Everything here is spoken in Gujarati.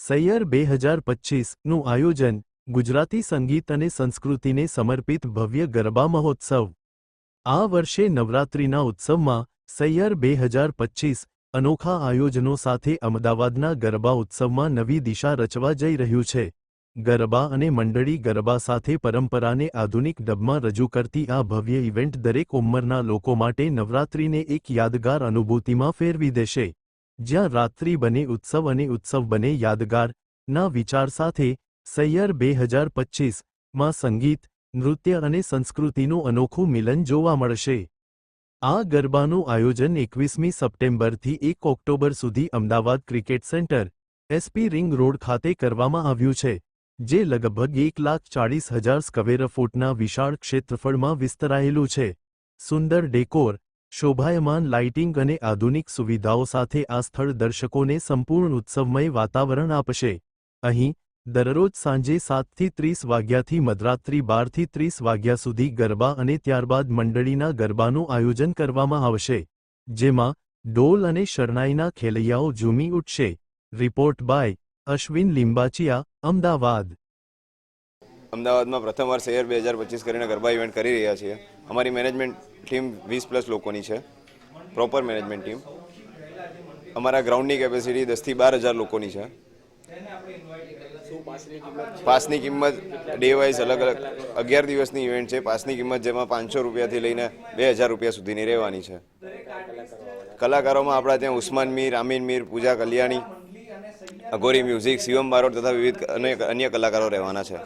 સૈયર બે હજાર પચીસનું આયોજન ગુજરાતી સંગીત અને સંસ્કૃતિને સમર્પિત ભવ્ય ગરબા મહોત્સવ. આ વર્ષે નવરાત્રિના ઉત્સવમાં સૈયર બે હજાર પચીસ અનોખા આયોજનો સાથે અમદાવાદના ગરબા ઉત્સવમાં નવી દિશા રચવા જઈ રહ્યું છે. ગરબા અને મંડળી ગરબા સાથે પરંપરાને આધુનિક ડબમાં રજૂ કરતી આ ભવ્ય ઇવેન્ટ દરેક ઉંમરના લોકો માટે નવરાત્રિને એક યાદગાર અનુભૂતિમાં ફેરવી દેશે. જ્યાં રાત્રિ બને, ઉત્સવ અને ઉત્સવ બને, યાદગાર, ના વિચાર સાથે, સૈયર બે હજાર પચીસમાં સંગીત, નૃત્ય અને સંસ્કૃતિનું અનોખું મિલન જોવા મળશે. આ ગરબાનું આયોજન એકવીસમી સપ્ટેમ્બરથી એક ઓક્ટોબર સુધી Ahmedabad cricket centre, SP ring road ખાતે કરવામાં આવ્યું છે, જે લગભગ એક લાખ ચાળીસ હજાર સ્કવેર ફૂટના વિશાળ ક્ષેત્રફળમાં વિસ્તરાયેલું છે. સુંદર ડેકોર શોભાયમાન લાઇટિંગ અને આધુનિક સુવિધાઓ સાથે આ સ્થળ દર્શકોને સંપૂર્ણ ઉત્સવમય વાતાવરણ આપશે. અહીં, દરરોજ સાંજે સાતથી ત્રીસ વાગ્યાથી મધરાત્રિ બારથી ત્રીસ વાગ્યા સુધી ગરબા અને ત્યારબાદ મંડળીના ગરબાનું આયોજન કરવામાં આવશે. જેમાં ડોલ અને શરણાઈના ખેલૈયાઓ ઝૂમી ઉઠશે. Report by, Ashwin Limbachiya, Ahmedabad. અમદાવાદમાં પ્રથમવાર શહેર બે હજાર પચીસ કરીને ગરબા ઇવેન્ટ કરી રહ્યા છીએ. અમારી મેનેજમેન્ટ ટીમ વીસ પ્લસ લોકોની છે. પ્રોપર મેનેજમેન્ટ ટીમ અમારા ગ્રાઉન્ડની કેપેસિટી દસથી બાર હજાર લોકોની છે. પાસની કિંમત ડે વાઇઝ અલગ અલગ અગિયાર દિવસની ઇવેન્ટ છે. પાસની કિંમત જેમાં પાંચસો રૂપિયાથી લઈને બે હજાર રૂપિયા સુધીની રહેવાની છે. કલાકારોમાં આપણા ત્યાં ઉસ્માન મીર, આમીન મીર, પૂજા કલ્યાણી, અઘોરી મ્યુઝિક શિવમ બારોટ તથા વિવિધ અનેક અન્ય કલાકારો રહેવાના છે.